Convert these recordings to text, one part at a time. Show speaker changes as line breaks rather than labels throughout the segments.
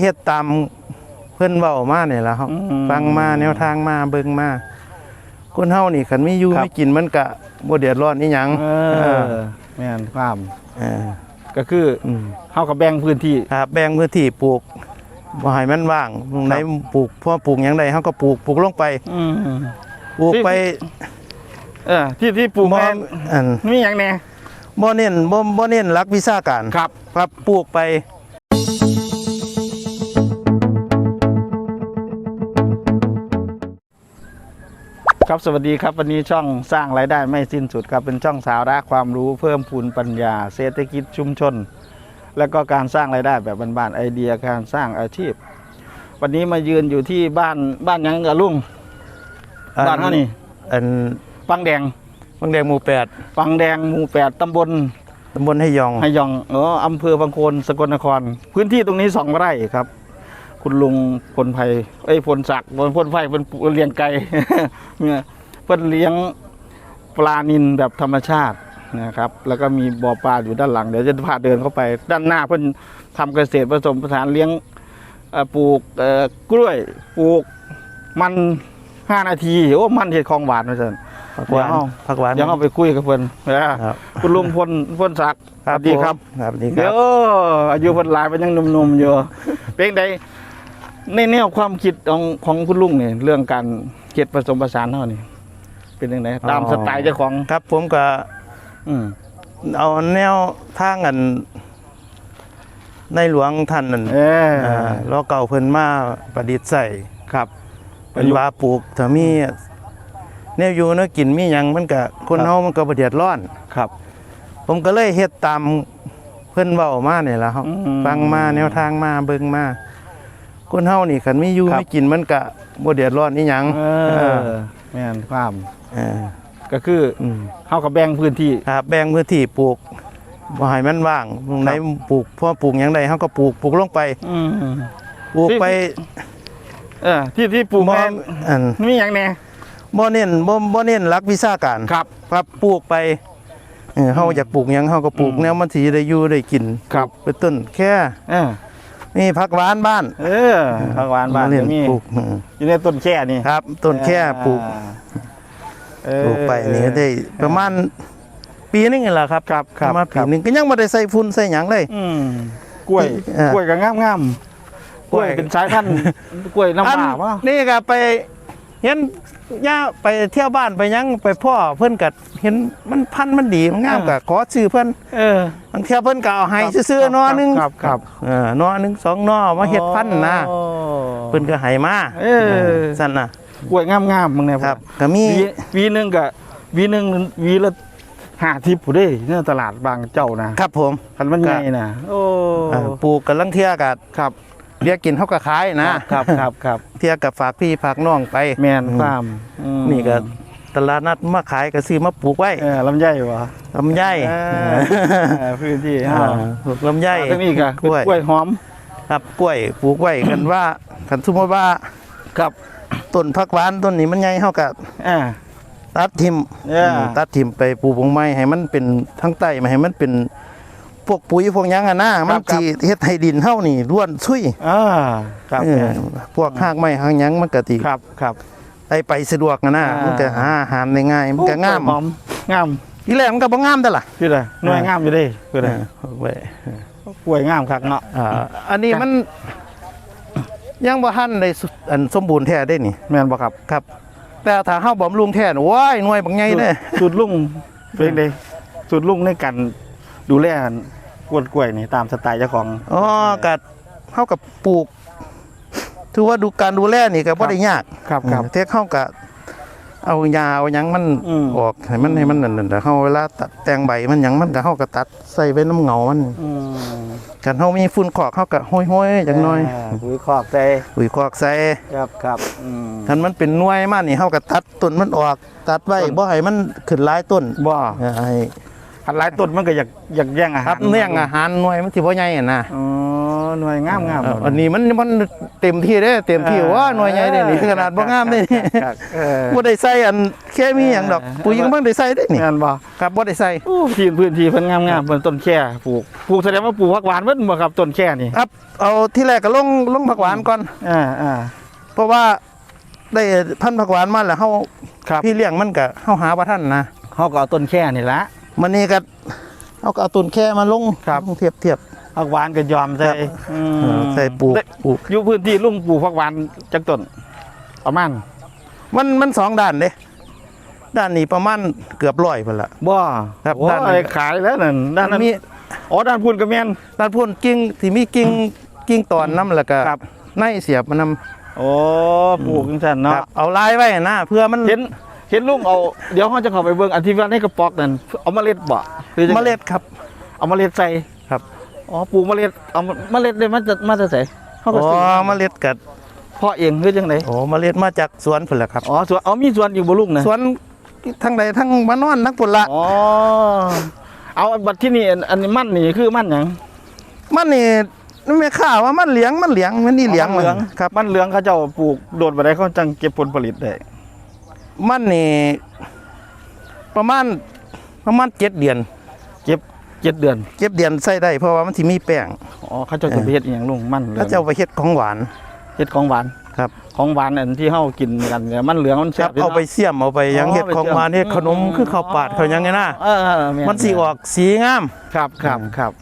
เฮ็ดตามเพิ่นเว้ามาเนี่ยล่ะครับ
อืม
ฟังมาแนวทางมาเบิ่งมาคนเฮานี่คันมีอยู่
ครับ
มีกินมันก็บ่เดือดร้อนอีหยัง
เอ
เอ
อ
อ
แม่นความ
เออ
ก็คือ
อืม
เฮากับแบ่งพื้นที่
ครับแบ่งพื้นที่ปลูกบ่ให้มันว่างตรงไหนปลูกพอปลูกหยังใดเฮาก็ปลูกปลูกลงไป
อืม
ปลูกไป
เออที่ที่ปลูก
บ่
แม่น
อัน
มีหยังแน่
บ่เน้นบ่บ่เน้นหลักวิชาการ
ครับ
ครับปลูกไป
ครับสวัสดีครับ วันนี้ช่องสร้างรายได้ไม่สิ้นสุดครับ เป็นช่องสาระความรู้เพิ่มพูนปัญญา เศรษฐกิจชุมชน แล้วก็การสร้างรายได้แบบบ้านๆไอเดียการสร้างอาชีพ วันนี้มายืนอยู่ที่บ้านบ้านหยังกับลุงบ้านเท่านี่
อัน
ปังแดง
บางแดงหมู่แปด
ปังแดงหมู่แปดตำบล
ตำบลให้ยอง
ไฮยองเอออำเภอบางโคนสกลนคร พื้นที่ตรงนี้สองไร่ครับ คุณลุงพลไพเอ้ยพลศักดิ์พลพลไพเป็นเลี้ยงไก่เนี่ยเพิ่นเลี้ยงปลานินแบบธรรมชาตินะครับ แล้วก็มีบ่อปลาอยู่ด้านหลัง เดี๋ยวจะพาเดินเข้าไป ด้านหน้าเพิ่นทำเกษตรผสมผสานเลี้ยงเอ่อปลูกเอ่อกล้วยปลูกมันห้านาทีโอ้มันเห็ดของหวานนะเชิญ
ผักหวาน
เดี๋ยวเอา
ผักหวาน
ยังเอาไปคุยกับเพิ่นนะครับคุณลุงพลพลศักดิ์สวัสดีครับ
ผมครับสวัสดีค
เดี๋
รั
ย
บ
วอายุเพันหลายเป็นยังหนุ่มๆอยู่ เป็นได ในแนวความคิดของของคุณลุงเนี่ยเรื่องการเก็บผสมผสานเท่านี่เป็นยังไงตามสไตล์เจ้าของ
ครับ ผมก็
อืม
เอาแนวทางอัน ในหลวงท่านนั่น
เออ
อ่าล้อเก่าเพิ่นมาประดิษฐ์ใส่
ครับ
เป็นว่าปลูกถ้ามีแนวอยู่เนาะกินมีหยังมันก็คนเฮามันก็บ่เดือดร้อน
ครับ
ผมก็เลยเฮ็ดตามเพิ่นเว้ามาเนี่ยล่ะครับ
อืม
ฟังมาแนวทางมาเบิ่งมา คนเฮานี่คันมีอยู่
ครับ
มีกินมันก็บ่เดือดร้อนอีหยัง
เอ
เอ
อ
อ
แม่นความ
เออ
ก็คือ
อืม
เฮากับแบ่งพื้นที่
ครับแบ่งพื้นที่ปลูกบ่ให้มันว่างตรงไหนปลูกพอปลูกหยังใดเฮาก็ปลูกปลูกลงไป
อืม
ปลูกไป
เออที่ที่ปลูก
บ่
แม่น
อัน
มีหยังแน่
บ่เน้นบ่บ่เน้นหลักวิชาการ
ครับ
ครับปลูกไปเออเฮาอยากปลูกหยังเฮาก็ปลูก
อืม
แนวมันสิได้อยู่ได้กิน
ครับ
เป็นต้นแค่
เออ
นี่ผักหวานบ้าน
เออผักหวานบ้าน
เล่น
ก็มี
ปลูกอืม
อยู่ในต้นแค่นี่
ครับต้นแค่ปลูก
เออ
ปลูกไปนี่ก็ได้ประมาณปีนึงนี่แหละครับ
ครับครับ
ประมาณ
ค
ปี
รับ
นึงก็ยังบ่ได้ใส่ฝุ่นใส่หยังเลย
อืมกล้วย
เออ
กล้วยก็งามงามๆกล้วย
กล้วย
เป็นสายพันธุ์กล้วยน้ำ
อั
ปลาวะ
นี่ก็ไป เห็นย่าไปเที่ยวบ้านไปหยังไปพ่อเพิ่นก็เห็นมันพันธุ์มันดีมันงามก็ขอซื้อเพิ่น
เออบา
งเที่ยวเพิ่นก็เอาให้ซื้อๆหนอหนึง
ครับครับ
เออหนอหนึงสองหนอมาเฮ็ดพันธุ์นะ
โอ้
เพิ่นก็ให้มา
เออ
สั่นน่ะ
กล้วยงามงามๆมึงเนี่ย
ครับก็มี
วีวีหนึ่งกับวีหนึ่งวีละห้าทิพย์ผู้เด้เนี่ยตลาดบางเจ้านะครับ
ผม
คันมันใหญ่นะโอ้
เอ่อปลูกกันลังเที่ยก็
ครับ
เรียกกินเฮาก็ขายนะครับ
ครับครับ
เที่ยกับฝากพี่ฝากน้องไป
แมนความอืม
นี่ก็ตลาดนัดมาขายก็ซื้อมาปลูกไว้
เออลำไยวะ
ลำไย
เออเออพื้นที่
อ่า
ฮะ
ปลูกลำไย
ตรงนี้ก็
กล้วย
กล้วยหอม
ครับกล้วยปลูกไว้กันว่าคันสมมติว่า
ครับ
ต้นผักหวานต้นนี้มันใหญ่เฮาก็
อ่า
ตัดทิ่ม
เอออื
มตัดทิ่มไปปลูกผงไม้ให้มันเป็นทั้งใต้มาให้มันเป็น พวกปุ๋ยพวกหยังอะนะมันสิเฮ็ดให้ดินเฮานี่ร่วนซุย
อ่าครับ
เออพวกหากไม้หางหยังมันก็สิ
ครับครับ
ไปไปสะดวกอะนะ
อ่ามั
มันก็หาอาหารได้ง่ายมันก็งาม
หอมงาม
ทีแรกมันก็บ่งามแต่ล่ะ
พี่เลยหน่วย
อ่าง
งามอยู่เด้พี่เลย
เออเอาไว้
กล้วยงามคักเนาะ
อ่าอันนี้มัน ยังบ่ทันได้สุดอันสมบูรณ์แท้ได้นี่
แม่นบ่ครับ
ครับ แต่ถ้าเฮาบำรุงแท้น่ะว้ายหน่วยบักใหญ่เด้
สูตรลุงเป็นไงสูตรลุงในการดูแล กวนกล้วยนี่ตามสไตล์เจ้าของ
อ๋อก็เฮากับปลูก ถือว่าดูการดูแลนี่ก็บ่ได้ยาก
ครับครับ
เทคเฮาก็เอายาเอาหยังมัน
อืม
ออกให้มันให้มันนั่นๆแต่เฮาเวลาตัดแต่งใบมันหยังมันก็เฮาก็ตัดใส่ไว้น้ำเงามัน
อืม
กันเฮามีฝุ่นขอกเฮาก็ห้อยๆจังน้อยา
ปุ๋ยคอกใจ
ปุ๋ยขอกใส่
ครับครับอืม
คันมันเป็นหน่วยมานี่เฮาก็ตัดต้นมันออก ตัดไว้บ่ให้มันขึ้นหลายต้น
บ่
เออให้
ขันหลายต้นมันก็อยากอยากแย่งอา
ค
หา
รั
ร
บเนื่องอาหารหน่วยมันสิบ่ใหญ่อะนะ
อ๋อหน่วยงามงาม
เอออันนี้มันมันเต็มที่เด้เต็มที่ว่าหน่วยใหญ่เด้นี่ขนาดบ่งามเด้นี่
ครับเออ
บ่ได้ใส่อันเคมีหยังดอก
เออ
ปุ๋ยก็บ่ได้ใส่เด้นี่
งานบ่
ครับบ่ได้ใส่
โอ้ที่พื้นที่เพิ่นงามงามเพิ่นต้นแค่ปลูกปลูกแสดงว่าปลูกผักหวานเพิ่นบ่ครับต้นแค่นี่
ครับ เอาที่แรกก็ลงลงผักหวานก่อน
อ่าอ่า
เพราะว่าได้พันธุ์ผักหวานมาแล้วเฮา
ครับ
พี่เลี้ยงมันก็เฮาหาบ่ทันนะ
เฮาก็เอาต้นแค่นี่ละ
มันนี่ก็เอาก็เอาต้นแค่มาลง
ครับ
ลงเทียบเทียบ
ผักหวานก็ยอมใส่
ครับ
อืม
เออใส่ปลูกปลูก
อยู่พื้นที่ลุงปลูกผักหวานจักต้นประมาณ
มันมันสองด้านเด้ด้านนี้ประมาณเกือบร้อยพุ่นละ
บ่
ครับ
โอ้
ด้านนี้
ยขายแล้วนั่นด้านนั้น
มี
อ๋อด้านพุ่นก็แม่น
ด้านพุ่นกิ่งที่มีกิ่งกิ่งตอนน้ำแล้วก็
ครับ
ในเสียบมันนำ
โอ้ปลูกจังซั่น
ค
เนาะ
รับเอาลายไว้นะเพื่อมัน
เห็น เห็นลุงเอาเดี๋ยวเขาจะเข้าไปเบิ่งอันที่ว่าในกระป๋องนั่นเอาเมล็ดบ่หรือจัง
เม
ใด
ล็ดครับ
เอาเมล็ดใส่
ครับ
อ๋อปลูกเมล็ดเอาเมล็ดได้มาจากมาจากไสเขาก็
อ๋อ
ซื้อ
เมล็ดกัด
เพาะเองหรือจังได
โอ้เมล็ดมาจากสวนพุ่นละครับ
อ๋อสวนอ๋อมีสวนอยู่บ่ลุงนะ
สวนทั้งใดทั้งมานอนทั้งพุ่นละ
อ๋อเอาบัดที่นี่อันอันนี้มันนี่คือมันหยัง
มันนี่ไม่ข่าวว่ามันเหลียงมันเหลียงมันนี่เหลียง
อ๋อมันเหลือง
ครับ
มันเหลืองเขาเจ้าปลูกโดดบ่ได้เขาจังเก็บผลผลิตได้
มันนี่ประมาณประมาณเจ็ดเดือน
เก็บเจ็ดเดือน
เจ็ดเดือนใส่ได้เพราะว่ามันสิมีแป้ง
อ๋อเขาเจ้าจะไปเฮ็ดอหยังลุงมันเหลือ
แล้ว
ง
จะเอาไปเฮ็ดของหวาน
เฮ็ดของหวาน
ครับ
ของหวานอันที่เฮากินกันเนี่ยมันเหลืองมัน
ค
แซ่
รั
บบยู่
เอา
เนาะ
ไปเสี่ยมเอาไปหยัง
อ๋อ
เฮ็ดของหวาน
ไป
เฮ็ด
เสี่ยม
ขนม
อืม
คือข้าวปาดเขาหยังไงนะ
เออเออแมั
นสิออกสีงาม
ครับครับครับ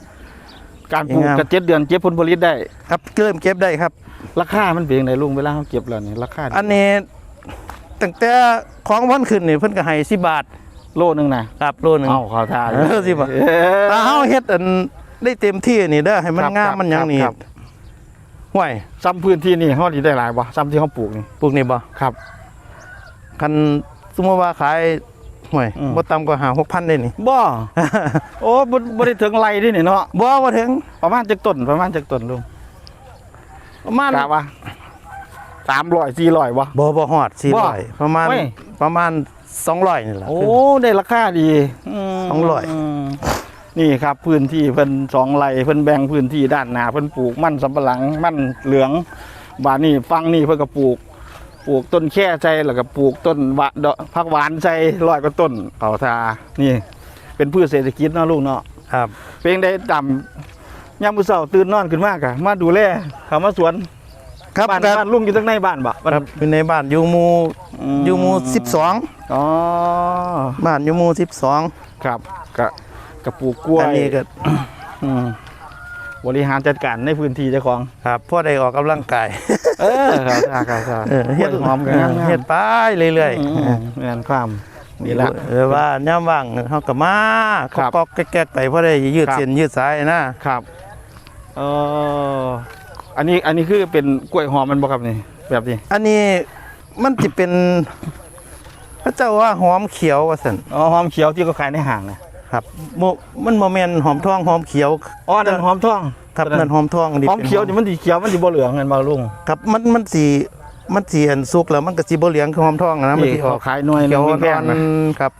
การปลูก
งาม
กับเจ็ดเดือนเก็บผลผลิตได้
ครับเริ่มเก็บได้ครับ
ราคามันเป็นยังไงลุงเวลาเขาเก็บแล้วนี่ราคา
อันนี้ ตั้งแต่ของวันขึ้นนี่เพิ่นก็ให้10บาท
โลนึงนะครับ
โลหนึง
เอาเขาทา
เออสิบ่
เออ
ถ้าเฮาเฮ็ดอันได้เต็มที่นี่เด้อให้มัน
ครับ
งาม
ครับ
มันหยังนี่
ครับ
ห่วย
ซ้ำพื้นที่นี่เขาดีได้หลายบ่ซ้ำที่เขาปลูกนี่
ปลูกนี่บ่
ครับ
คันสมมุติว่าขายห่วย
อืม
บ่ต่ำกว่า5 6,000ได้นี่
บ่โอ้บ่บ่ได้ถึงไรดินี่เนาะ
บ่บ่ถึง
ประมาณจักต้นประมาณจักต้นลุง
ประมาณ
กะว่า สามร้อยสี่ร้อยบ่
บ่บ่ฮอด
บ่
400ประมาณ
เว้ย
ประมาณ200นี่ล่ะ
โอ้ได้ราคาดีม
สองร้อย
มนี่ครับพื้นที่เพิ่นสองไร่เพิ่นแบ่งพื้นที่ด้านหน้าเพิ่นปลูกมันสำปะหลังมันเหลืองบานนี่ฟังนี่เพิ่นก็ปลูก ปลูกต้นแค่ใจแล้วก็ปลูกต้นวะดอกผักหวานใจร้อยกว่าต้นเขาทานี่ เป็นพืชเศรษฐกิจเนาะลูกเนาะ
ครับ
เพลงได้ดำยามมื้อเช้าตื่นนอนขึ้นมากะมาดูแลเขามาสวน
ครับ
บ้าน
ครับ
บ้านลุงอยู่ทางในบ้านบ่
ครับอยู่ในบ้านอยู่หมู่
ม
อยู่หมู่12
อ๋อ
บ้านอยู่หมู่12
ครับกะกะปลูกกล้วย
อันนี้ก็
อืมบริหารจัดการในพื้นที่เจ้าของ
ครับพ่อได้ออกกำลังกาย
เออครับครับครับครับ
เออเฮ็ด
กล้วยหอมกัน
เอ
งา
อ
มๆ
เฮ็ดไปเรื่อย
อืมงานความ
ๆ
นี่ละ
เออว่าย่ามว่างเฮาก็มา
ครับ
ก็แก๊กๆไปเพราะได้ยืด
ครับ
เส้นยืดสายนะครับ
เออ อันนี้อันนี้คือเป็นกล้วยหอมมันบ่ครับนี่แบบนี้
อันนี้มันสิเป็นพระเจ้าว่าหอมเขียวว่าซั่น
อ๋อหอมเขียวที่เขาขายในห้างนะครับ
บ่มันบ่แม่นหอมทองหอมเขียว
อ๋อนั่นหอมทอง
ครับนั่นหอมทอง
หอมเขียวนี่มันสีเขียวมันสีบ่เหลืองเงินบ่ลุง
ครับมันมันสิมันสิอันสุกแล้วมันก็สิบ่เหลืองคือหอมทองนะมันสิอ
เขา
อก
ขายหน่วย
เขียว
หนึ่ง
อ่
แพ
องน
นะ
ๆครับ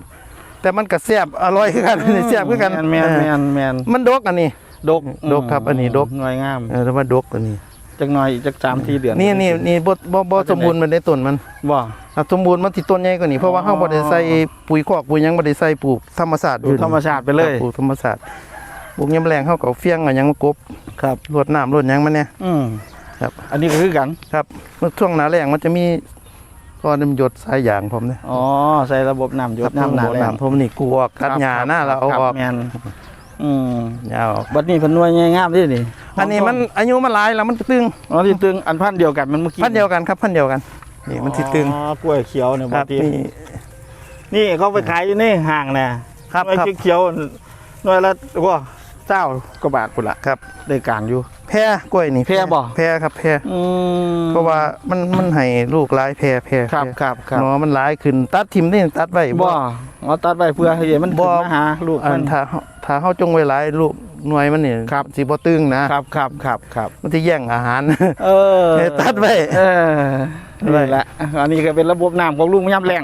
แต่มันก็แซ่บอร่อยคือกันแซ่บคือกัน
แมนแมนแมน
มันดกอันนี้
ดก
ดกครับ อันนี้ดก
หน่วยงาม
เออแต่ว่าดกอันนี้
จักหน่อยอีกจักสามสี่เดือน
นี่นี่นี่บ่บ่บ่สมบูรณ์มันได้ต้นมัน
บ่
ถ้าสมบูรณ์มันสิต้นใหญ่กว่านี้เพราะว่า
อ๋อ
เฮาบ่ได้ใส่ปุ๋ยคอกปุ๋ยหยังบ่ได้ใส่ปลูกธรรมชาติ
ดูธรรมชาติไปเลย
ครับปลูกธรรมชาติปลูกยามแรงเฮาก็เอาเฟียงเอาหยังมากบ
ครับ
รดน้ำรดหยังมันเนี่ย
อืม
ครับ
อันนี้ก็คือกัน
ครับเมื่อช่วงหน้าแรงมันจะมีก็น้ำหยดสายยางผมเนี่ย
อ๋อใส่ระบบน้ำหย
ครั
ด
บ
น้ำหนา
ระบบ
แรง
ผมนี่กูออกตัดหญ้าหน้าแล้วเอา
ครับ
ออก
แมน อืม
หญ้าออก
บัดนี้เพิ่นหน่วยงามๆเด้นี่
อันนี้มันอายุมันหลายแล้วมันตึง
อ๋อที่ตึงอันพันธุ์เดียวกันมันเมื่อกี้
พันธุ์เดียวกันครับพันธุ์เดียวกันนี่มันสิตึง
อ๋อกล้วยเขียวเนี่ย
ครับ
ดนี้
นี่
นี่เขาไปขายอยู่ในห้างน่ะ
ครับ
หน่วย
ครับ
เขียวๆหน่วยละว่าเจ้ากว่าบาทพุ่นละ
ครับ
ได้การอยู่
แพรกล้วยนี่
แพรบ่
แพรครับแพร
อืม
เพราะว่ามันมันให้ลูกหลายแพรแพร
ครับ
แพร
ครับครับ
หนอมันหลายขึ้นตัดทิมนี่ตัดไว้
บ่ เอาตัดไว้เพื่อให้มัน
บ่
ขึ้นมาหาลูก
อั
มันน
ถ้าถ้าเฮาจงไว้หลายลูกหน่วยมันนี่
ครับ
สิบ่ตึงนะครับ
ครับครับครับ
มันสิแย่งอาหาร
เออ
เออตัดไว้
เออนี่แหละอันนี้ก็เป็นระบบน้ำของลุงย่ำแรง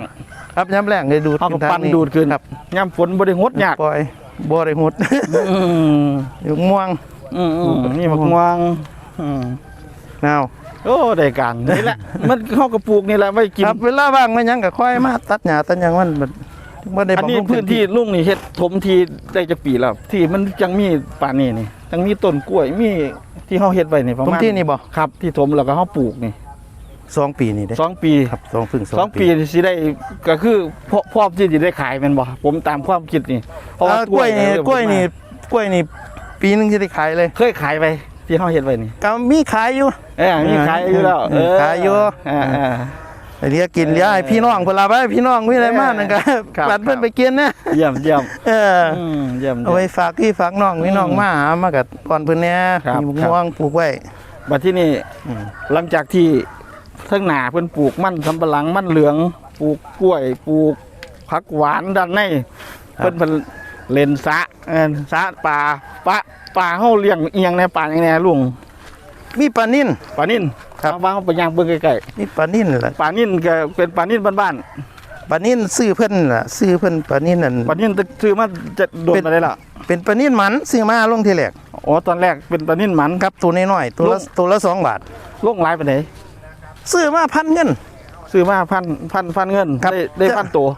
ครับย้ำแรงเลยดูด
เขาก็
ขึ้ทง
ปั้นดูดขึ้น
ครับ
ย่ำฝนบริงดยาก
ปล่อยบ่ได้หุด
อืม
อยู่ม่วง
อืมอืมนี่มะม่วงอืม
นาว
โอ้ได้การนี่แหละ มันเข้ากระปลูกนี่แหละไว้กิน
ครับเวลาว่างมันหยังก็ค่อยมาตัดหญ้าตัดหยังมันมัน บ่ได้
อันนี้
บำรุง
พื้นที่ลุงนี่เฮ็ดถมทีได้จะปีแล้ว ที่มันยังมีป่านนี้นี่ยังมีต้นกล้วยมีที่เฮาเฮ็ดไว้นี่ประ
ตรง
มาณ
ที่นี่บ่
ครับ ที่ถมแล้วก็เฮาปลูกนี่
สองปีนี่เด้
สองปี
ครับสองพึ่งสอง
สองปีสิได้ก็คือพอพร้อมที่จะได้ขายแม่นบ่ผมตามความคิดนี่เพราะ
อ่า
ว่าก
ล้วยนี่
เริ่ม
กล้วยนี่
มาก
ล้วยนี่ปีหนึงจะได้ขายเลย
เคยขายไปที่เฮาเฮ็ดไว้นี่
ก็มีขายอยู่
เอ้ยมีขายอยู่แล้ว
เออขายอยู่
เออเออ
เรียกกินเลี้ยให้พี่น้องเพิ่นละไปพี่น้องมีอะไรมานั่นก็
ครับ
ปัดเพิ่นไปกินนะ
เยี่ยมเยี่ยม
เออ
อืมเยี่ยม
เอาไว้ฝากพี่ฝากน้องพี่น้องมาหามากับพรเพิ่นแหน่
ครับ
มีมะม่วงปลูกไว้
บัดที่นี่
อืม
หลังจากที่ทั้งหนาเพิ่นปลูกมันสำปะหลังมันเหลืองปลูกกล้วยปลูกผักหวานด้านในเพิ่นเพิ่นเล่นสระเออสระป่าปลาปลาเฮาเลี้ยงเอียงในป่าอย่างแน่ลุง
มีปลานิ่น
ปลานิ่น
ครับ
เอาวางไปย่างเบิ่งใกล้
มีปลานิ่นแหละ
ๆปลานิ่นก็เป็นปลานิ่นบ้าน
ปลานิ่นซื้อเพิ่นล่ะซื้อเพิ่นปลานิ่นนั่น
ๆปลานิ่นซื้อมาจะโดน
เป็น
มาได้ละ
เป็นปลานิ่นหมันซื้อมาลงทีแรก
อ๋อตอนแรกเป็นปลานิ่นหมัน
ครับ ตัวน้อยๆตัวละ
ลง
ตัวละสองบาท
ลงหลายไปไหนใด
ซื้อมาพันเงิน
ซื้อมาพันพันพันเงิน
ครับ
ได้ได้พันตัว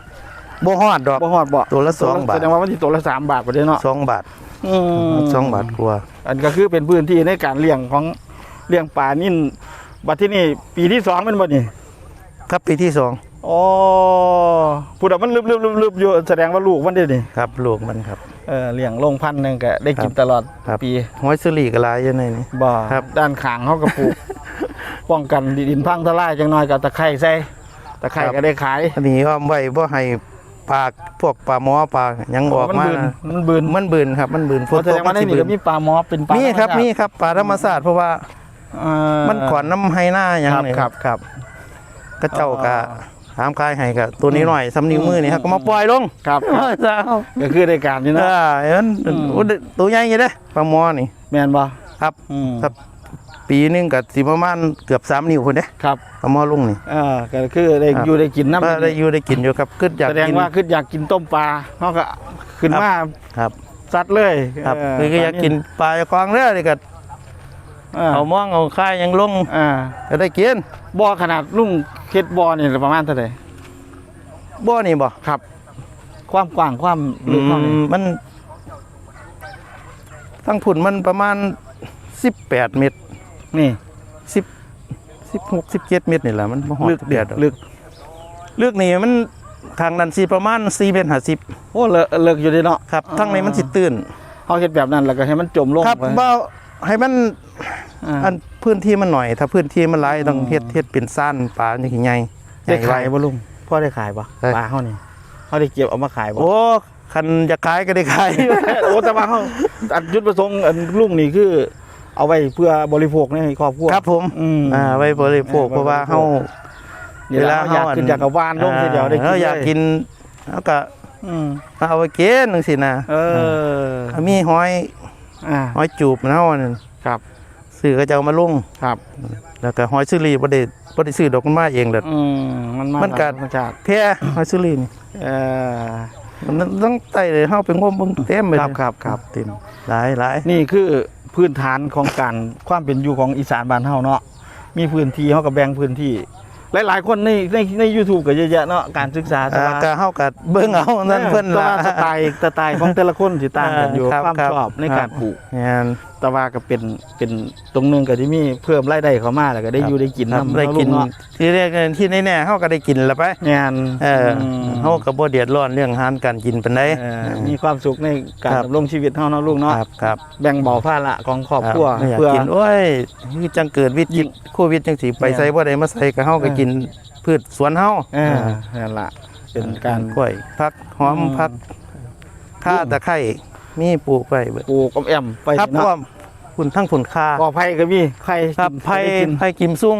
บ่ฮอดดอก
บ่ฮอดบ่
ตัวละสองบาท
แสดงว่ามันสิตัวละสามบาทไปเด้เนาะ
สองบาท
อืม
สองบาทกว่า
อันก็คือเป็นพื้นที่ในการเลี้ยงของ เลี้ยงปลานิ่นบัดที่นี่ปีที่สองแมันบ่นี่
ครับปีที่สอง
อ๋อพูดว่ามันลืบลืบลืบลืบอยู่แสดงว่าลูกมันเด้นี่
ครับลูกมันครับ
เออเลี้ยงลงพันธุ์หนึงก็ได้กิน
ครับ
ตลอด
ครับ
ปี
หอยสลีก็หลายอยู่ในนี้
บ่
ครับ
ด้านขางเขาก็ปลูกป้องกันดินพังทลายจังน้อยกับตะไคร้ใส่ตะไคร้ก็ได้ขาย
อันนี้อ้อมไว้บ่ให้ปลาพวกปลาหมอปลาหยังออก
มัน
มา
บืน
นะ
มันบืน
มันบืนครับ มันบืนฝ
แสดงว่าใน
สิ
นี่ก็มีปลาหมอเป็นปลา
มีครับ
ธรรชาติ
มีครับปลาธรรมชาติเพราะว่า
เอ่อ
มันขอนน้ำให้หน้าหยัง
ครับ
นี่
ครับครับ
กระเจ้า
อ๋อ
กะถามกายให้กับตัวนี้หน่อยสำนิ้วมือนี่ครับก็มาปล่อยลง
ครับครับ
จ้า
ก็คือได้การนี่
เอ
เนาะ
อเห็น
อืม
โอ้ตัวใหญ่อยู่เด้ปลาหมอนี่
แม่นบ่
ครับ
อืม
ครับ ปีหนึงก็สิประมาณเกือบ3นิ้วพุ่นเด้
ครับ
ปลาหมอลุงนี่
เออก็คือได้
ครับ
อยู่ได้กินน้ำ
ก็ได้อยู่ได้กินอยู่ครับคิดอยาก
แสดง
กิน
ว่าคืออยากกินต้มปลาเขาก็ขึ้นมา
ครับ
ซัดเลย
ครับ
เคื
อก็อยากกินปลาจากคลองเด้อนี่ก็
เออ
เอามองเอาค่ายยังลง
อ่า
ก็ได้กิน
บ่อขนาดลุงเฮ็ดบ่อนี่ประมาณเท่าไหร่
บ่นี่บ่
ครับ ความกว้างความลึกเท่าไหร่
อืมมันทั้งผุนมันประมาณ18เมตร
นี่
10 16 17เมตรนี่แหละมันบ่ฮอด
ลึก
เดียด
ลึก
ลึกนี่มันทางนั้นสิประมาณ4เมตร50
โอ้เลิกเลิกอยู่ดีเนาะ
ครับทั้งนี้มันสิตื้น
เฮาเฮ็ดแบบนั้นแล้วก็ให้มันจมลง
ครับ
ไป
บ่ให้มัน
อ่า
อันพื้นที่มันหน่อย ถ้าพื้นที่มันหลายต้อง
อืม
เฮ็ดเฮ็ดเป็นซ่านปลาอย่างใหญ่
ได้ขาย
ใหญ่
บ่ลุงพ่อได้ขายบ่
ได้
ปลาเฮานี่เฮาได้เก็บเอามาขายบ่
โอ้คันจะขายก็ได้ขาย
โอ้แต่ว่าเขาอันจุดประสงค์อันลุงนี่คือ เอาไว้เพื่อบริโภคในครอบครัว
ครับผม
อืม
อ่าไว้บริโภค
เออ
เพราะว่าเฮา
เวลาอยากขึ้นอยากกับวานลงทีเดียวได้กิน
เราอยาก
เลย
กินแล้วก็
อืม
เอาไปกินจังซี่นะ
เออ
มีหอย
อ่า
หอยจูบนะเฮานั่น
ครับ
ซื้อก็จะเอามาลง
ครับ
แล้วก็หอยซิลีบ่ได้บ่ได้ซื้อดอกมันมาเองเด้อ
อืมมันมา
มันกัด
ธรรมชาติ
แท้หอยซิลีนี่
เออ
มันต้องไต่เลยเฮาไปงมเบิ่งเต็มเลย
ครับครับครับ
เต็มหลายหลาย
นี่คือพื้นฐานของการความเป็นอยู่ของอีสานบ้านเฮาเนาะมีพื้นที่เฮาก็แบ่งพื้นที่หลายๆคนในในใน YouTube ก็เยอะแยะเนาะการศึกษาแต่
อ่า
ว่า
ก็เฮาก็เบิ่งเอานั่นเพิ่น
แต่
ล่ะ
ว่าสไตล์สไตล์ของแต่ละคนสิต่างกันอยู่
ครับ
ความ
ครับ
ชอบในการ
ครับ
ปลูก
แม่น
แต่ว่าก็เป็นเป็นตรงหนึงก็ที่มีเพิ่มรายได้เข้ามาแล้วก็ได้อยู่ได้กิน
ครับ
นำ
ได้กิน
เนาะ
ที่เรียกกันที่แน่ๆเฮาก็ได้กินละไป
งาน
เอออ
ม
เฮาก็บ่เดือดร้อนเรื่องอาหารการกินปานใด
เออมีความสุขในการ
ครับ
ดำรงชีวิตเฮาเนาะลูกเนาะ
ครับครับ
แบ่งเบาภาระของครอบครัว
ไม่อยาก
เพื่อ
กินโอ้ยคือจังเกิดวิกฤตโควิดจังสิไป
แม่น
ใส่บ่ได้มาใส่ก็เฮาก็
เออ
กินพืชสวนเฮา
เออนั่นล่ะเป็นการ
กล้วยผักหอม
อืม
ผักข่าตะไคร้ มีปลูกไว้เบิด
ปลูกอมแอมไป
ครับ
เนาะ
พร้อมคุณทั้งผลค่า
ก่อไผ่ก็มีไผ่
ครับ
กิน
ไผ่
ได้กิน
ไผ่กิมซุ่ง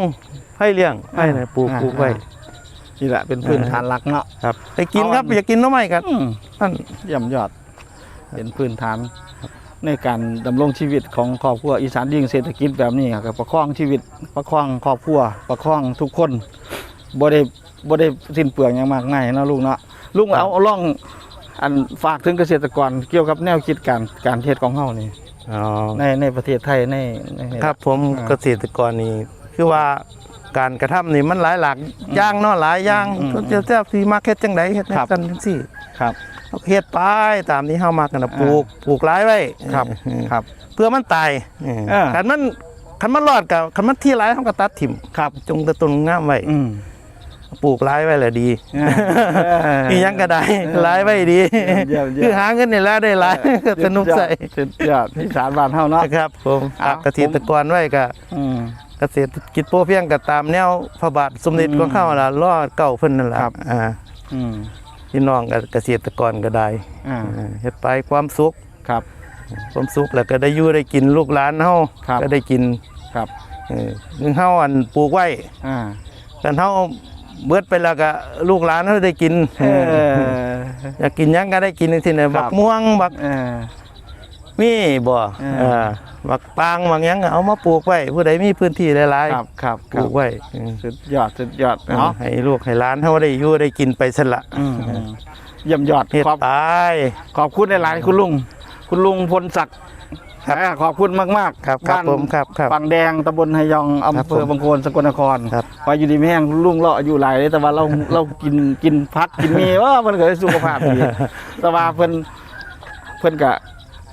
ไผ่เลี้ยงไผ่น่ะปลูก
อ่า
ปลูกไว้
นี่แหละเป็นพื้นฐานหลักเนาะ
ครับไปกินครับ
เอาอัน
อยากกินหน้อไม้กัน
อืม
นั่น
เยี่ยมยอด เป็นพื้นฐานในการดำรงชีวิตของครอบครัวอีสานยิ่งเศรษฐกิจแบบนี้ครับประคองชีวิต ประคองครอบครัว ประคองทุกคนบ่ได้บ่ได้สิ้นเปลืองอย่างมากง่ายเนาะลูกเนาะลุงเอาเอาล่อง อันฝากถึงเกษตรกรเกี่ยวกับแนวคิดการการเทศของเฮานี่
อ๋อ
ในในประเทศไทยในในใน
ครับผม
อ่า
เกษตรกรนี่คือว่าการกระทำนี่มันหลายหลักอย่างเนาะหลายอย่าง
อืม
ก็จะแทบสิมาเฮ็ดจังไดเฮ็ด
ครับ
กันจังซี่
ครับ
เอาเฮ็ดไปตามที่เฮามากันน่ะ
อ่า
ปลูกปลูกหลายไว้
ครับ
เออ
ครับ
เพื่อมันตาย
เออ
คันมันคันมันรอดกับคันมันที่หลายเฮาก็ตัดถิ่ม
ครับ
จงแต่ต้นงามไว้
อืม
ปลูกหลายไว้แหละดี
เออ
มีหยังก็ได้
เออ
หลายไว้ดี
เยี่ยมเยี่ยม
คือหาเงินนี่แหล้วได้หลายก็สนุกใส่
สุดยอดที่สารบ้านเฮาเนาะ
นะครับ ผม
เอา
ฝากเกษตรกรไว้ก็
อืม
เกษตรกิจโพอเพียงก็ตามแนวพระบาทสมเด็จ
อืม
ของเขาล่ะรอเก่าเพิ่นนั่นล่ะ
ครับ
อ่า
อืม
พี่น้องก็เกษตรกรก็ได้
อ่า
อ่าเฮ็ดไปความสุข
ครับ
ความสุขแล้วก็ได้อยู่ได้กินลูกหลานเฮา
ครับ
ก็ได้กิน
ครับ
เออนึงเฮาอันปลูกไว้
อ่า
กันเฮา เบิดไปแล้วก็ลูกหลานเฮาได้กิน
เออ
อยากกินหยังก็ได้กินจังซี่น่ะ
ครั
บั
บ
กม่วงบัก
เออ
มีบ่
เออ
เออบักปางบักหยังก็เอามาปลูกไว้ผู้ใดมีพื้นที่หลาย
ครับครับ
ๆป
ครั
ลู
บ
กไว้อืม
สุดยอดสุดยอดเนาะ
ให้ลูกให้หลานเฮาได้อยู่ได้กินไปซั่นละ
อืมอืมเยี่ยมยอด
เฮ็ด
ขอบ
ไป
ขอบคุณหลายๆคุณลุง คุณลุงพลศักดิ์
ครับ
อ่าขอบคุณมากๆ
ครับครับา
น
ผมครับครับ
ฝั่งแดงตำบลไหยองอำเภอ
ครับผม
บางโคนสกลนคร
ครับ
ไปอยู่ดีไม่แห้งลุงเราอายุหลายเลยแต่ว่าเราเรากินกินพักกินมีว่ามันเกิดสุขภาพดีแต่ว่าเพิ่นเพิ่นกะ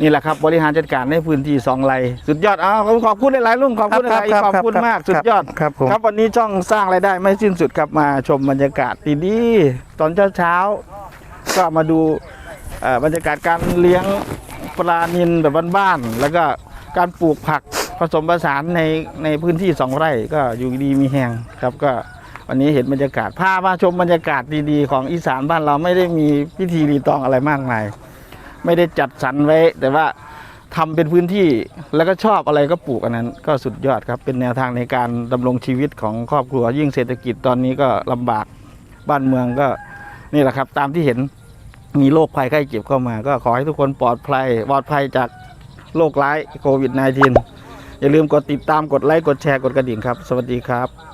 นี่แหละครับบริหารจัดการในพื้นที่สองไร่สุดยอดอ้าวขอบขอบคุณหลายๆลุงขอบคุณหลายๆขอบคุณมากสุดยอด
ครับผม
ครับวันนี้ช่องสร้างรายได้ไม่สิ้นสุดครับมาชมบรรยากาศดีๆตอนเช้าๆก็มาดูเอ่อบรรยากาศการเลี้ยง ปลานินแบบบ้านๆแล้วก็การปลูกผักผสมผสานในในพื้นที่สองไร่ก็อยู่ดีมีแหงครับก็วันนี้เห็นบรรยากาศพามาชมบรรยากาศดีๆ ของอีสานบ้านเราไม่ได้มีพิธีรีตองอะไรมากมาย ไม่ได้จัดสรรไว้ แต่ว่าทำเป็นพื้นที่แล้วก็ชอบอะไรก็ปลูกอันนั้น ก็สุดยอดครับเป็นแนวทางในการดำรงชีวิตของครอบครัวยิ่งเศรษฐกิจตอนนี้ก็ลำบากบ้านเมืองก็นี่แหละครับ ตามที่เห็น มีโรคภัยไข้เจ็บเข้ามา ก็ขอให้ทุกคนปลอดภัยปลอดภัยจากโรคร้ายโควิด -19 อย่าลืมกดติดตามกดไลค์กดแชร์กดกระดิ่งครับ สวัสดีครับ